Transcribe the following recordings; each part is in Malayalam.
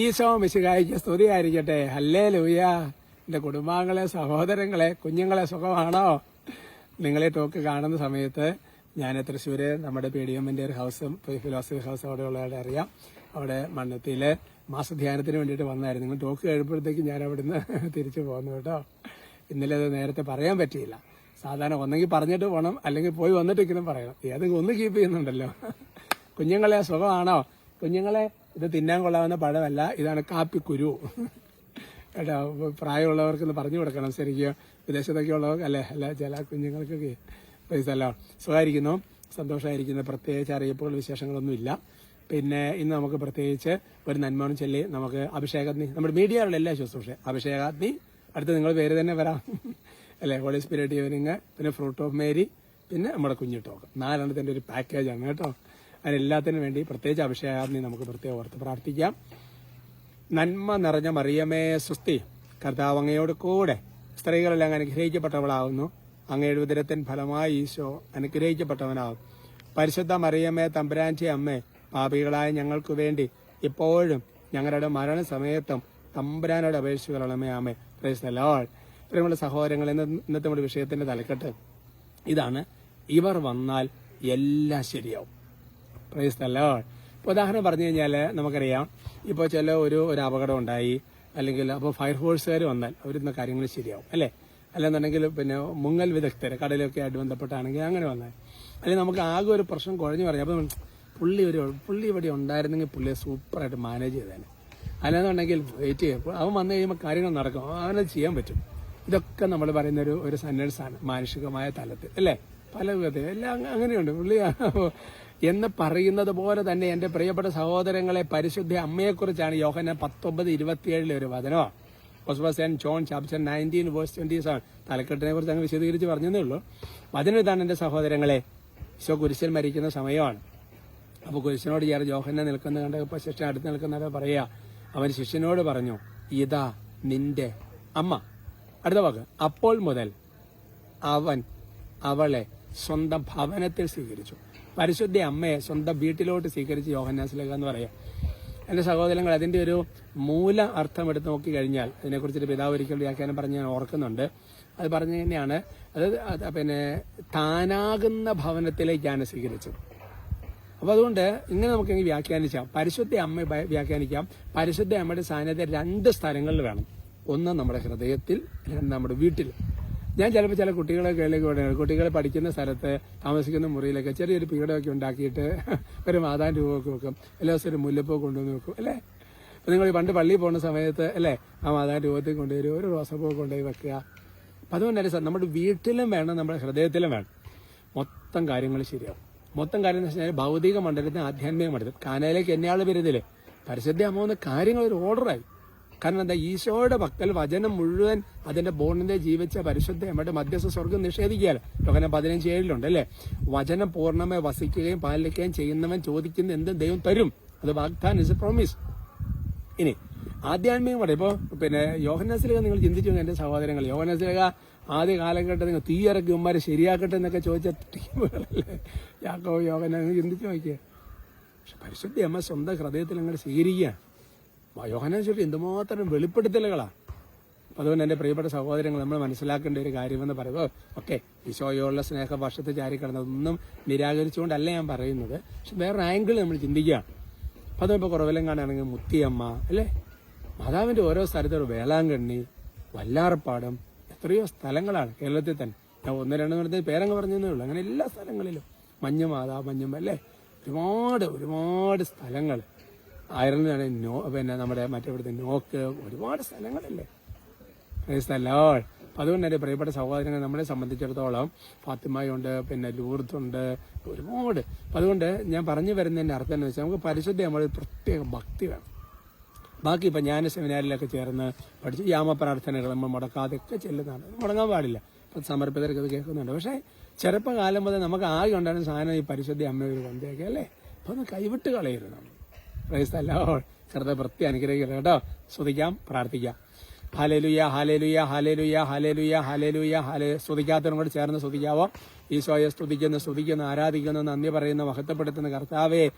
ഈശോ സ്തുതി സ്തുതിയായിരിക്കട്ടെ. ഹല്ലേ ലൂയ എന്റെ കുടുംബാംഗങ്ങളെ സഹോദരങ്ങളെ കുഞ്ഞുങ്ങളെ സുഖമാണോ? നിങ്ങളെ ടോക്ക് കാണുന്ന സമയത്ത് ഞാൻ തൃശ്ശൂര് നമ്മുടെ പി ഡി എമ്മിന്റെ ഒരു ഹൗസും ഫിലോസഫി ഹൗസും അവിടെ ഉള്ളവരുടെ അറിയാം. അവിടെ മണ്ണത്തിയിലെ മാസധ്യാനത്തിന് വേണ്ടിയിട്ട് വന്നായിരുന്നു. നിങ്ങൾ ടോക്ക് കഴിയുമ്പോഴത്തേക്ക് ഞാൻ അവിടുന്ന് തിരിച്ചു പോന്നു കേട്ടോ. ഇന്നലെ അത് നേരത്തെ പറയാൻ പറ്റിയില്ല. സാധാരണ ഒന്നെങ്കിൽ പറഞ്ഞിട്ട് പോകണം അല്ലെങ്കിൽ പോയി വന്നിട്ടിരിക്കുന്നു പറയണം. ഏതെങ്കിലും ഒന്ന് കീപ്പ് ചെയ്യുന്നുണ്ടല്ലോ. കുഞ്ഞുങ്ങളെ സുഖമാണോ? കുഞ്ഞുങ്ങളെ ഇത് തിന്നാൻ കൊള്ളാവുന്ന പഴമല്ല ഇതാണ് കാപ്പിക്കുരു. കേട്ടോ പ്രായമുള്ളവർക്കൊന്ന് പറഞ്ഞു കൊടുക്കണം. ശരിക്കും വിദേശത്തൊക്കെ ഉള്ളവർക്ക് അല്ലേ? അല്ല ചില കുഞ്ഞുങ്ങൾക്കൊക്കെ പൈസല്ലോ സുഖമായിരിക്കുന്നു. സന്തോഷമായിരിക്കുന്നു. പ്രത്യേകിച്ച് അറിയിപ്പുകൾ വിശേഷങ്ങളൊന്നുമില്ല പിന്നെ ഇന്ന് നമുക്ക് പ്രത്യേകിച്ച് ഒരു നന്മോണം ചൊല്ലി നമുക്ക് അഭിഷേകാഗ്നി. നമ്മുടെ മീഡിയയിലുള്ള എല്ലാ ശുശ്രൂഷ അഭിഷേകാഗ്നി. അടുത്ത് നിങ്ങൾ പേര് തന്നെ വരാം. അല്ലേ? ഹോളി സ്പിരിറ്റ് ഈവനിങ് പിന്നെ ഫ്രൂട്ട് ഓഫ് മേരി പിന്നെ നമ്മുടെ കുഞ്ഞു ടോക്ക് നാലെണ്ണത്തിന്റെ ഒരു പാക്കേജാണ് കേട്ടോ. അതിനെല്ലാത്തിനും വേണ്ടി പ്രത്യേകിച്ച് അഭിഷേകാഗ്നി നമുക്ക് പ്രത്യേകം ഓർത്ത് പ്രാർത്ഥിക്കാം. നന്മ നിറഞ്ഞ മറിയമേ സുസ്തി കർത്താവ് അങ്ങയോട് കൂടെ സ്ത്രീകളെല്ലാം അനുഗ്രഹിക്കപ്പെട്ടവളാകുന്നു അങ്ങയുടെ ഉദരത്തിൻ ഫലമായി ഈശോ അനുഗ്രഹിക്കപ്പെട്ടവനാകും പരിശുദ്ധ മറിയമ്മേ തമ്പുരാന്റെ അമ്മേ പാപികളായ ഞങ്ങൾക്ക് വേണ്ടി ഇപ്പോഴും ഞങ്ങളുടെ മരണസമയത്തും തമ്പുരാനോട് അപേക്ഷിക്കണമേ ആമേ പ്രൈസ് ലോൾ പ്രിയമുള്ള സഹോദരങ്ങൾ ഇന്ന് ഇന്നത്തെ നമ്മുടെ വിഷയത്തിന്റെ തലക്കെട്ട് ഇതാണ്. ഇവർ വന്നാൽ എല്ലാം ശരിയാവും. പ്രൈസ് ലോർഡ് ഇപ്പോൾ ഉദാഹരണം പറഞ്ഞു കഴിഞ്ഞാൽ നമുക്കറിയാം ഇപ്പോൾ ചില ഒരു ഒരു അപകടം ഉണ്ടായി അല്ലെങ്കിൽ അപ്പോൾ ഫയർഫോഴ്സുകാർ വന്നാൽ അവരിന്ന് കാര്യങ്ങൾ ശരിയാവും അല്ലേ? അല്ലെന്നുണ്ടെങ്കിൽ പിന്നെ മുങ്ങൽ വിദഗ്ധർ കടലൊക്കെ ആയിട്ട് ബന്ധപ്പെട്ടാണെങ്കിൽ അങ്ങനെ വന്നാൽ. അല്ലെങ്കിൽ നമുക്ക് ആകെ ഒരു പ്രശ്നം കുഴഞ്ഞു പറഞ്ഞു അപ്പം പുള്ളി ഒരു പുള്ളി ഇവിടെ ഉണ്ടായിരുന്നെങ്കിൽ പുള്ളിയെ സൂപ്പറായിട്ട് മാനേജ് ചെയ്തേനെ. അല്ലാന്നുണ്ടെങ്കിൽ വെയിറ്റ് ചെയ്യും അവൻ വന്നു കഴിയുമ്പോൾ കാര്യങ്ങൾ നടക്കും അവനത് ചെയ്യാൻ പറ്റും. ഇതൊക്കെ നമ്മൾ പറയുന്ന ഒരു ഒരു സന്നഡ്സാണ് മാനുഷികമായ തലത്തിൽ അല്ലേ? പല വിധത്തിൽ എല്ലാം അങ്ങ- അങ്ങനെയുണ്ട്. പുള്ളി എന്ന് പറയുന്നത് പോലെ തന്നെ എന്റെ പ്രിയപ്പെട്ട സഹോദരങ്ങളെ പരിശുദ്ധ അമ്മയെക്കുറിച്ചാണ് യോഹന പത്തൊമ്പത് ഇരുപത്തിയേഴിലെ ഒരു വചനോ. John chapter nineteen verse twenty seven. തലക്കെട്ടിനെ കുറിച്ച് അങ്ങ് വിശദീകരിച്ച് പറഞ്ഞതേ ഉള്ളൂ. വചനം ഇതാണ് എന്റെ സഹോദരങ്ങളെ. ഈശോ കുരിശിൽ മരിക്കുന്ന സമയമാണ്. അപ്പൊ കുരിശനോട് ചേർന്ന് ജോഹനെ നിൽക്കുന്ന കണ്ടപ്പോൾ ശിഷ്യൻ അടുത്ത് നിൽക്കുന്നവരെ പറയാ അവൻ ശിഷ്യനോട് പറഞ്ഞു ഇതാ നിന്റെ അമ്മ. അടുത്ത വാക്ക് അപ്പോൾ മുതൽ അവൻ അവളെ സ്വന്തം ഭവനത്തിൽ സ്വീകരിച്ചു. പരിശുദ്ധ അമ്മയെ സ്വന്തം വീട്ടിലോട്ട് സ്വീകരിച്ച് യോഹന്നാസിലേക്ക് എന്ന് പറയാം. എന്റെ സഹോദരങ്ങൾ അതിന്റെ ഒരു മൂല അർത്ഥം എടുത്ത് നോക്കി കഴിഞ്ഞാൽ അതിനെക്കുറിച്ചൊരു പിതാവ് ഒരിക്കൽ വ്യാഖ്യാനം പറഞ്ഞ് ഞാൻ ഓർക്കുന്നുണ്ട്. അത് പറഞ്ഞു തന്നെയാണ് അത് പിന്നെ താനാകുന്ന ഭവനത്തിലേക്കാണ് സ്വീകരിച്ചത്. അപ്പൊ അതുകൊണ്ട് ഇങ്ങനെ നമുക്ക് ഇങ്ങനെ വ്യാഖ്യാനിക്കാം പരിശുദ്ധ അമ്മ വ്യാഖ്യാനിക്കാം. പരിശുദ്ധ അമ്മയുടെ സാന്നിധ്യം രണ്ട് സ്ഥലങ്ങളിൽ വേണം. ഒന്ന് നമ്മുടെ ഹൃദയത്തിൽ രണ്ട് നമ്മുടെ വീട്ടിൽ. ഞാൻ ചിലപ്പോൾ ചില കുട്ടികളെ കേളിലേക്ക് വിടുന്നത് കുട്ടികൾ പഠിക്കുന്ന സ്ഥലത്ത് താമസിക്കുന്ന മുറിയിലൊക്കെ ചെറിയൊരു പീഡമൊക്കെ ഉണ്ടാക്കിയിട്ട് ഒരു മാതാൻ രൂപമൊക്കെ വെക്കും. എല്ലാ ദിവസവും ഒരു മുല്ലപ്പൂ കൊണ്ടുവന്ന് വെക്കും അല്ലേ? ഇപ്പം നിങ്ങൾ പണ്ട് പള്ളിയിൽ പോകുന്ന സമയത്ത് അല്ലേ? ആ മാതാൻ രൂപത്തിൽ കൊണ്ടുവരും. ഒരു റോസപ്പൂ കൊണ്ടുപോയി വെക്കുക. അപ്പം അതുകൊണ്ടല്ലേ സാർ നമ്മുടെ വീട്ടിലും വേണം നമ്മുടെ ഹൃദയത്തിലും വേണം. മൊത്തം കാര്യങ്ങൾ ശരിയാവും. മൊത്തം കാര്യം എന്ന് വെച്ചാൽ ഭൗതിക മണ്ഡലത്തിന് ആധ്യാത്മിക മണ്ഡലം. കാനയിലേക്ക് എന്നയാൾ വരുന്നില്ലേ? പരിശുദ്ധ അമ്മ കാര്യങ്ങൾ ഒരു ഓർഡറായി കാരണം എന്താ ഈശോയുടെ പക്കൽ വചനം മുഴുവൻ അതിന്റെ ബോണിന്റെ ജീവിച്ച പരിശുദ്ധ അമ്മയുടെ മധ്യസ്ഥ സ്വർഗം നിഷേധിക്കുകയല്ല ലോകനം പതിനഞ്ച് ഏഴിലുണ്ട് അല്ലേ? വചനം പൂർണമായി വസിക്കുകയും പാലിക്കുകയും ചെയ്യുന്നവൻ ചോദിക്കുന്ന എന്തും ദൈവം തരും? അത് വാഗ്ദാൻ ഇസ് എ പ്രോമിസ് ഇനി ആധ്യാത്മികമാണ് ഇപ്പോ പിന്നെ യോഹനാസിലേഖ നിങ്ങൾ ചിന്തിച്ചു എന്റെ സഹോദരങ്ങൾ യോഹനാസിലേഖ ആദ്യ കാലഘട്ടം നിങ്ങൾ തീയിറക്കി ഉമ്മാരെ ശരിയാക്കട്ടെ എന്നൊക്കെ ചോദിച്ച ടീമുകളല്ലേ യാക്കോ യോഹന ചിന്തിച്ചു നോക്കിയേ. പക്ഷെ പരിശുദ്ധി അമ്മ സ്വന്തം ഹൃദയത്തിൽ നിങ്ങൾ സ്വീകരിക്കുകയാണ്. ചൊല്ലി എന്തുമാത്രം വെളിപ്പെടുത്തലുകളാണ് അതുകൊണ്ട് എന്റെ പ്രിയപ്പെട്ട സഹോദരങ്ങൾ നമ്മൾ മനസ്സിലാക്കേണ്ട ഒരു കാര്യമെന്ന് പറയുമ്പോൾ ഓക്കെ ഈശോയോടുള്ള സ്നേഹ വർഷത്തെ ചാരിക്കിടന്നതൊന്നും നിരാകരിച്ചുകൊണ്ടല്ല ഞാൻ പറയുന്നത്. പക്ഷെ വേറെ ആംഗിൾ നമ്മൾ ചിന്തിക്കുകയാണ്. അപ്പൊ അതിപ്പോ കുറവെല്ലാം കാണുകയാണെങ്കിൽ മുത്തിയമ്മ അല്ലേ? മാതാവിന്റെ ഓരോ സ്ഥലത്തും വേളാങ്കണ്ണി വല്ലാർപ്പാടം എത്രയോ സ്ഥലങ്ങളാണ് കേരളത്തിൽ തന്നെ. ഞാൻ ഒന്ന് രണ്ട് നടത്തി പേരങ്ങ് പറഞ്ഞതേ ഉള്ളൂ. അങ്ങനെ എല്ലാ സ്ഥലങ്ങളിലും മഞ്ഞുമാതാ മഞ്ഞുമ്മ അല്ലേ? ഒരുപാട് ഒരുപാട് സ്ഥലങ്ങൾ. അയർലൻഡ് നോ പിന്നെ നമ്മുടെ മറ്റേ നോക്ക് ഒരുപാട് സ്ഥലങ്ങളല്ലേ? സ്ഥലോ. അതുകൊണ്ട് എന്റെ പ്രിയപ്പെട്ട സഹോദരങ്ങൾ നമ്മളെ സംബന്ധിച്ചിടത്തോളം ഫാത്തിമയുണ്ട് പിന്നെ ലൂർത്തുണ്ട് ഒരുപാട്. അപ്പം അതുകൊണ്ട് ഞാൻ പറഞ്ഞു വരുന്നതിന്റെ അർത്ഥം എന്ന് വെച്ചാൽ നമുക്ക് പരിശുദ്ധ നമ്മൾ പ്രത്യേക ഭക്തി വേണം. ബാക്കി ഇപ്പം ഞാൻ സെമിനാറിലൊക്കെ ചേർന്ന് പഠിച്ച് യാമപ്രാർത്ഥനകൾ നമ്മൾ മുടക്കാതെയൊക്കെ ചെല്ലുന്നതാണ്. മുടങ്ങാൻ പാടില്ല. ഇപ്പം സമർപ്പിതർക്ക് അത് കേൾക്കുന്നുണ്ട്. പക്ഷേ ചെറുപ്പകാലം മുതൽ നമുക്ക് ആകെ ഉണ്ടായിരുന്ന സാധനം ഈ പരിശുദ്ധ അമ്മയൊരു അപ്പം അല്ലേ? അപ്പൊ ഒന്ന് കൈവിട്ട് കളയരുത്. നമ്മൾ ചെറുതെ വൃത്തി അനുഗ്രഹിക്കട്ടെ കേട്ടോ. ശ്രദ്ധിക്കാം പ്രാർത്ഥിക്കാം. Hallelujah hallelujah hallelujah hallelujah hallelujah ഹാലേ സ്തുതിക്കാത്തവരും കൂടെ ചേർന്ന് സ്തുതിക്കാവോ? ഈശോയെ സ്തുതിക്കുന്നു സ്തുതിക്കുന്നു ആരാധിക്കുന്നു നന്ദി പറയുന്നു മഹത്വപ്പെടുത്തുന്ന. കർത്താവേ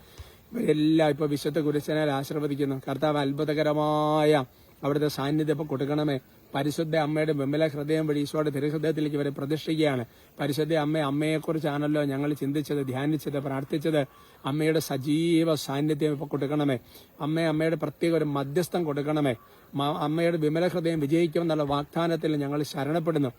ഇവരെല്ലാം ഇപ്പൊ വിശുദ്ധ കുരിശനാൽ ആശീർവദിക്കുന്നു. കർത്താവ് അത്ഭുതകരമായ അവിടുത്തെ സാന്നിധ്യം ഇപ്പൊ കൊടുക്കണമേ. പരിശുദ്ധ അമ്മയുടെ വിമല ഹൃദയം വഴി ഈശോയുടെ തിരുഹൃദയത്തിലേക്ക് ഇവരെ പ്രതിഷ്ഠിക്കുകയാണ്. പരിശുദ്ധ അമ്മ അമ്മയെക്കുറിച്ചാണല്ലോ ഞങ്ങൾ ചിന്തിച്ചത് ധ്യാനിച്ചത് പ്രാർത്ഥിച്ചത്. അമ്മയുടെ സജീവ സാന്നിധ്യം ഇപ്പൊ കൊടുക്കണമേ. അമ്മ അമ്മയുടെ പ്രത്യേക ഒരു മധ്യസ്ഥം കൊടുക്കണമേ. അമ്മയുടെ വിമല ഹൃദയം വിജയിക്കുമെന്നുള്ള വാഗ്ദാനത്തിൽ ഞങ്ങൾ ശരണപ്പെടുന്നു.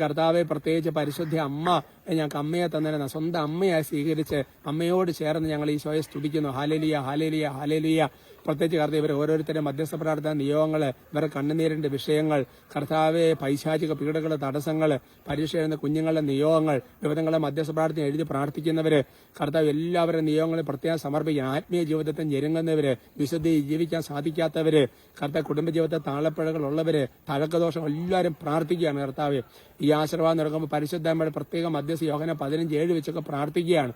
കർത്താവെ പ്രത്യേകിച്ച് പരിശുദ്ധ അമ്മ ഞങ്ങൾക്ക് അമ്മയെ തന്നിരുന്ന. സ്വന്തം അമ്മയായി സ്വീകരിച്ച് അമ്മയോട് ചേർന്ന് ഞങ്ങൾ ഈ ശോയെ സ്തുതിക്കുന്നു. ഹാലേലിയ ഹാലേലിയ ഹാലേലിയ പ്രത്യേകിച്ച് കർത്താവ് ഇവർ ഓരോരുത്തരും മധ്യസ്ഥ പ്രാർത്ഥന നിയോഗങ്ങൾ ഇവരെ കണ്ണുനീരിന്റെ വിഷയങ്ങൾ കർത്താവെ പൈശാചിക പീഡകൾ തടസ്സങ്ങൾ പരീക്ഷ എഴുതുന്ന കുഞ്ഞുങ്ങളുടെ നിയോഗങ്ങൾ വിവിധങ്ങളെ മധ്യസ്ഥ പ്രാർത്ഥന എഴുതി പ്രാർത്ഥിക്കുന്നവര് കർത്താവ് എല്ലാവരുടെ നിയോഗങ്ങളും പ്രത്യേകം സമർപ്പിക്കുക. ആത്മീയ ജീവിതത്തിൽ ഞെരുങ്ങുന്നവര് വിശുദ്ധി ജീവിക്കാൻ സാധിക്കാത്തവര് കർത്താവ് കുടുംബജീവിതത്തിൽ താളപ്പിഴകൾ ഉള്ളവര് തഴക്കദോഷം എല്ലാവരും പ്രാർത്ഥിക്കുകയാണ് കർത്താവ്. ഈ ആശീർവാദം നടക്കുമ്പോൾ പരിശുദ്ധമ്മയുടെ പ്രത്യേക മധ്യസ്ഥ യോഹന പതിനഞ്ച് ഏഴ് വെച്ചൊക്കെ പ്രാർത്ഥിക്കുകയാണ്.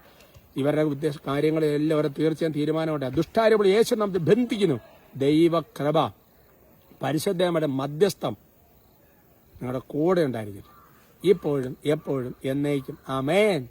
ഇവരുടെ ഉദ്ദേശ കാര്യങ്ങളെല്ലാം അവരെ തീർച്ചയായും തീരുമാനമുണ്ട്. ദുഷ്ടാരൂപൾ യേശു നമുക്ക് ബന്ധിക്കുന്നു. ദൈവകൃപ. പരിശുദ്ധമ്മയുടെ മധ്യസ്ഥം നിങ്ങളുടെ കൂടെ ഉണ്ടായിരിക്കും ഇപ്പോഴും എപ്പോഴും എന്നേക്കും. ആമേൻ.